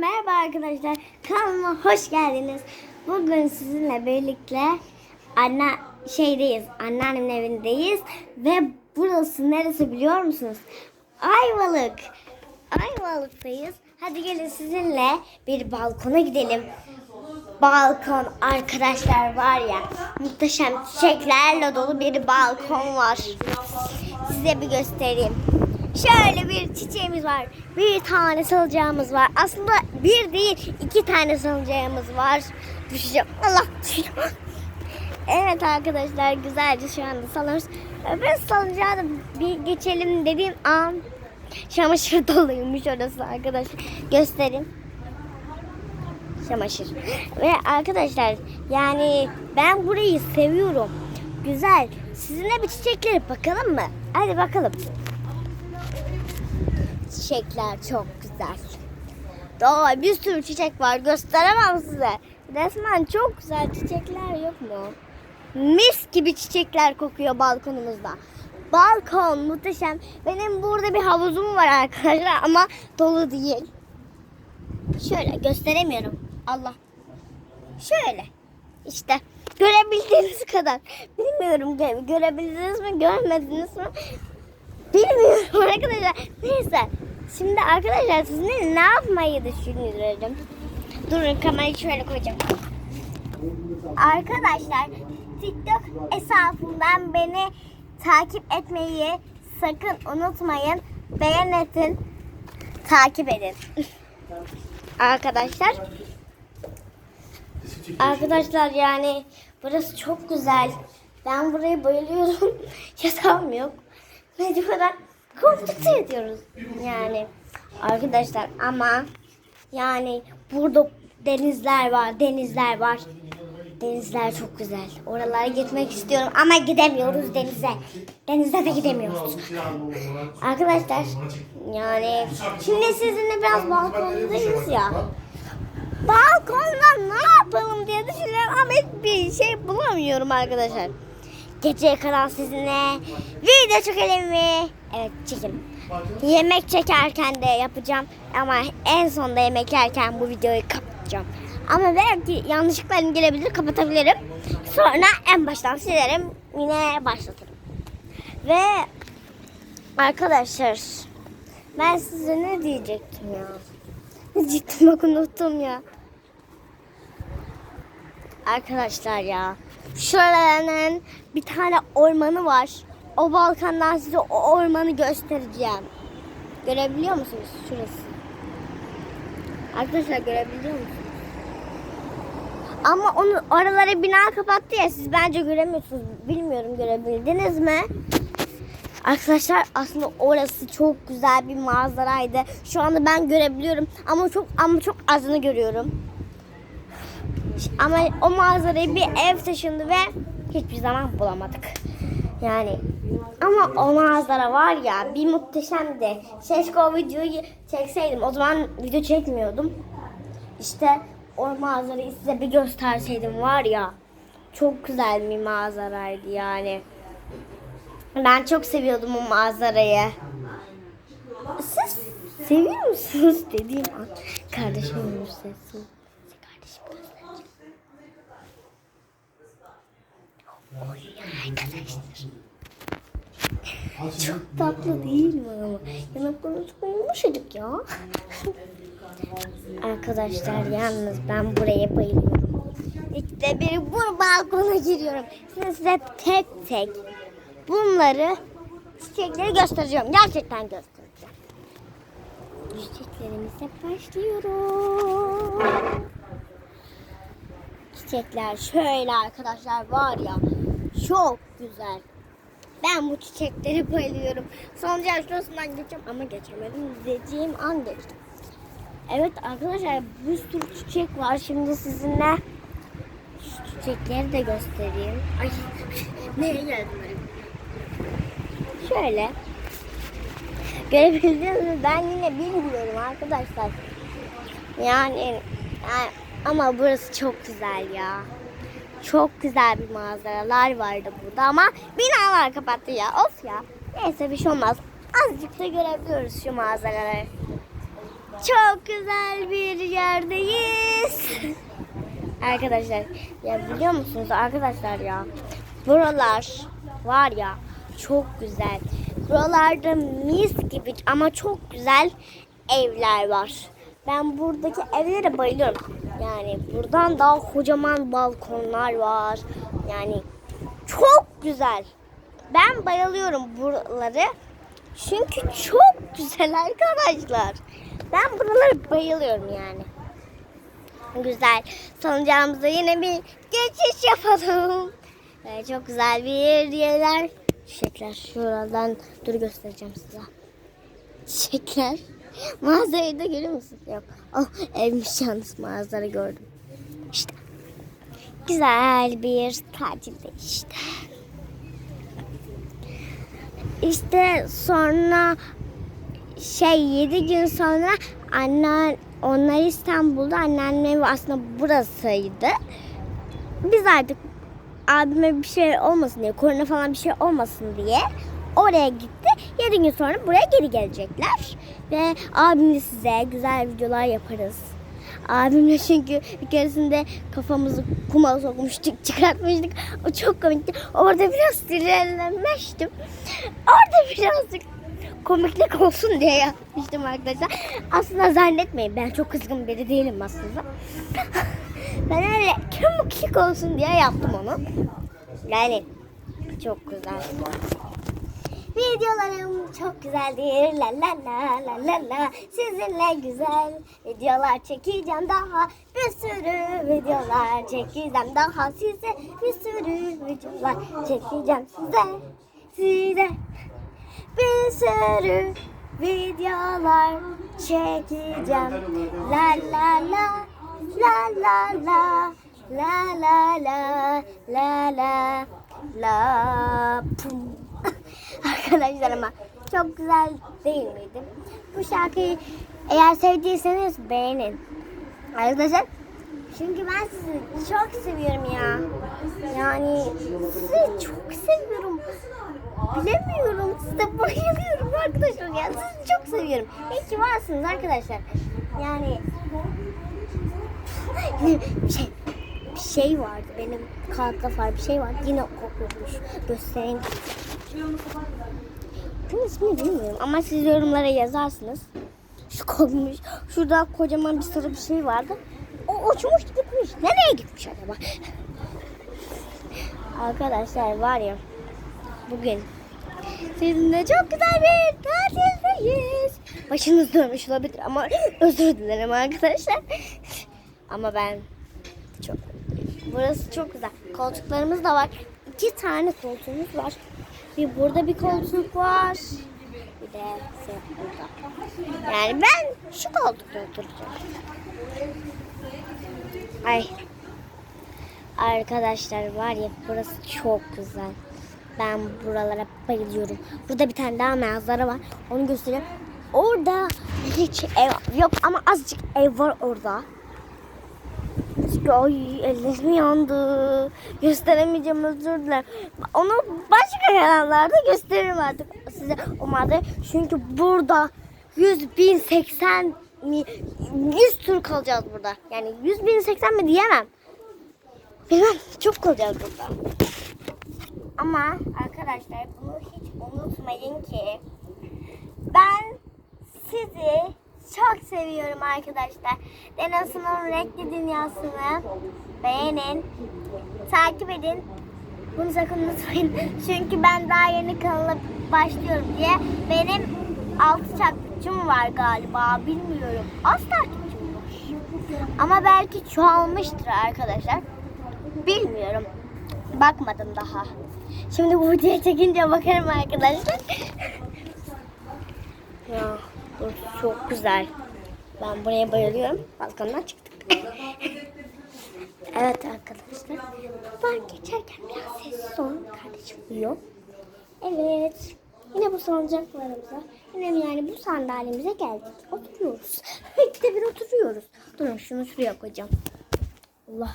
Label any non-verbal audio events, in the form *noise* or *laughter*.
Merhaba arkadaşlar. Kanalıma hoş geldiniz. Bugün sizinle birlikte anne şeydeyiz. Anneannemin evindeyiz ve burası neresi biliyor musunuz? Ayvalık. Ayvalık'tayız. Hadi gelin sizinle bir balkona gidelim. Balkon arkadaşlar var ya muhteşem çiçeklerle dolu bir balkon var. Size bir göstereyim. Şöyle bir çiçeğimiz var. Bir tane salıncağımız var. Aslında bir değil iki tane salıncağımız var. Düşeceğim. Allah düşeceğim. Evet arkadaşlar güzelce şu anda salıyoruz. Öbür salıncağa da bir geçelim dediğim an çamaşır *laughs* doluymuş orası arkadaşlar. Göstereyim çamaşır. Ve arkadaşlar yani ben burayı seviyorum. Güzel. Sizinle bir çiçeklere bakalım mı? Hadi bakalım. Çiçekler çok güzel. Daha bir sürü çiçek var. Gösteremem size. Resmen çok güzel çiçekler yok mu? Mis gibi çiçekler kokuyor balkonumuzda. Balkon muhteşem. Benim burada bir havuzum var arkadaşlar ama dolu değil. Şöyle gösteremiyorum. Allah. Şöyle. İşte görebildiğiniz kadar. Bilmiyorum gö- görebildiniz mi görmediniz mi? Bilmiyorum *laughs* arkadaşlar. Neyse. Şimdi arkadaşlar sizinle ne yapmayı düşünüyorum? Durun kamerayı şöyle koyacağım. Arkadaşlar TikTok hesabımdan beni takip etmeyi sakın unutmayın. Beğenin, takip edin. *laughs* Arkadaşlar Arkadaşlar yani burası çok güzel. Ben burayı bayılıyorum. *laughs* Yatağım yok. Mecburen koltukta yatıyoruz. Yani arkadaşlar ama yani burada denizler var, denizler var. Denizler çok güzel. Oralara gitmek istiyorum ama gidemiyoruz denize. Denize de gidemiyoruz. Arkadaşlar yani şimdi sizinle biraz balkondayız ya. Balkonda ne yapalım diye düşünüyorum ama hiçbir şey bulamıyorum arkadaşlar. Geceye kadar sizinle video çekelim mi? Evet çekim. Yemek çekerken de yapacağım ama en sonda yemek yerken bu videoyu kapatacağım. Ama belki yanlışlıklarım gelebilir kapatabilirim. Sonra en baştan silerim yine başlatırım. Ve arkadaşlar ben size ne diyecektim ya? Ne bak unuttum ya. Arkadaşlar ya. Şuralarının bir tane ormanı var. O balkandan size o ormanı göstereceğim. Görebiliyor musunuz? Şurası. Arkadaşlar görebiliyor musunuz? Ama onu oralara bina kapattı ya siz bence göremiyorsunuz. Bilmiyorum görebildiniz mi? Arkadaşlar aslında orası çok güzel bir manzaraydı. Şu anda ben görebiliyorum ama çok ama çok azını görüyorum. Ama o manzarayı bir ev taşındı ve hiçbir zaman bulamadık. Yani ama o manzara var ya bir muhteşemdi. Keşke o videoyu çekseydim. O zaman video çekmiyordum. İşte o manzarayı size bir gösterseydim var ya. Çok güzel bir manzaraydı yani. Ben çok seviyordum o manzarayı. Siz seviyor musunuz dediğim an kardeşimin sesi. Kardeşim göstereceğim. Oy arkadaşlar. Çok tatlı değil mi ama? Yanaklarını çok yumuşacık ya. Arkadaşlar yalnız ben buraya bayılıyorum. İşte bir bu balkona giriyorum. Şimdi size tek tek bunları çiçekleri göstereceğim. Gerçekten göstereceğim. Çiçeklerimize başlıyorum. Çiçekler şöyle arkadaşlar var ya çok güzel. Ben bu çiçekleri bayılıyorum. Sonca şurasından geçeceğim ama geçemedim. Dediğim an geçtim. Evet arkadaşlar bir sürü çiçek var. Şimdi sizinle şu çiçekleri de göstereyim. Ay *laughs* nereye geldim? Şöyle. Görebildiniz mi? Ben yine bilmiyorum arkadaşlar. Yani, yani ama burası çok güzel ya. Çok güzel bir manzaralar vardı burada ama binalar kapattı ya. Of ya. Neyse bir şey olmaz. Azıcık da görebiliyoruz şu manzaraları. çok güzel bir yerdeyiz. *laughs* Arkadaşlar ya biliyor musunuz arkadaşlar ya buralar var ya çok güzel. Buralarda mis gibi ama çok güzel evler var. Ben buradaki evlere bayılıyorum. Yani buradan daha kocaman balkonlar var. Yani çok güzel. Ben bayılıyorum buraları. Çünkü çok güzel arkadaşlar. Ben buralara bayılıyorum yani. Güzel. Salıncağımıza yine bir geçiş yapalım. Ee, çok güzel bir yerler. Çiçekler. Şuradan dur göstereceğim size. Çiçekler. Manzarayı da görüyor musun? Yok. Oh, evmiş yalnız manzara gördüm. İşte. Güzel bir tatilde işte. İşte sonra şey 7 gün sonra anne onlar İstanbul'da anneannem evi aslında burasıydı. Biz artık abime bir şey olmasın diye korona falan bir şey olmasın diye oraya gitti. 7 gün sonra buraya geri gelecekler. Ve abimle size güzel videolar yaparız. Abimle çünkü bir keresinde kafamızı kuma sokmuştuk, *laughs* çıkartmıştık. O çok komikti. Orada biraz sinirlenmiştim. Orada birazcık komiklik olsun diye yapmıştım arkadaşlar. Aslında zannetmeyin ben çok kızgın biri değilim aslında. *laughs* ben öyle komiklik olsun diye yaptım onu. Yani çok güzel. Videolarım çok güzeldir. La la la la la la. Sizinle güzel videolar çekeceğim daha. Bir sürü videolar çekeceğim daha. Size bir sürü videolar çekeceğim size. Size bir sürü videolar çekeceğim. La la la la la la la la la la la la. Arkadaşlar çok güzel değil miydi? Bu şarkıyı eğer sevdiyseniz beğenin. Arkadaşlar çünkü ben sizi çok seviyorum ya. Yani sizi çok seviyorum. Bilemiyorum. Size bayılıyorum arkadaşlar. Ya sizi çok seviyorum. İyi ki varsınız arkadaşlar. Yani *laughs* bir şey bir şey vardı benim kağıtta var bir şey vardı yine kokmuş göstereyim bunun ismini bilmiyorum ama siz yorumlara yazarsınız. Şu kokmuş şurada kocaman bir sarı bir şey vardı. O uçmuş gitmiş. Nereye gitmiş acaba? Arkadaşlar var ya bugün sizinle çok güzel bir tatildeyiz. Başınız dönmüş olabilir ama özür dilerim arkadaşlar. Ama ben çok Burası çok güzel. Koltuklarımız da var. İki tane koltuğumuz var. Bir burada bir koltuk var. Bir de şey burada. Yani ben şu koltukta oturacağım. Ay. Arkadaşlar var ya burası çok güzel. Ben buralara bayılıyorum. Burada bir tane daha manzara var. Onu göstereyim. Orada hiç ev yok ama azıcık ev var orada. Ay ellerim yandı. Gösteremeyeceğim özür dilerim. Onu başka kanallarda gösteririm artık size madde. Çünkü burada 100 bin 80 mi 100 tur kalacağız burada. Yani 100 bin 80 mi diyemem. Bilmem çok kalacağız burada. Ama arkadaşlar bunu hiç unutmayın ki ben sizi çok seviyorum arkadaşlar. Denasının renkli dünyasını beğenin, takip edin. Bunu sakın unutmayın. *laughs* Çünkü ben daha yeni kanala başlıyorum diye benim 6 takipçim var galiba. Bilmiyorum. Az takipçim var. Ama belki çoğalmıştır arkadaşlar. Bilmiyorum. Bakmadım daha. Şimdi bu videoyu çekince bakarım arkadaşlar. *laughs* ya. Burası çok güzel. Ben buraya bayılıyorum. Balkondan çıktık. evet arkadaşlar. Ben geçerken biraz sessiz olun. Kardeşim uyuyor. Evet. Yine bu salıncaklarımıza, yine yani bu sandalyemize geldik. Oturuyoruz. *laughs* İkide bir oturuyoruz. Durun şunu şuraya koyacağım. Allah.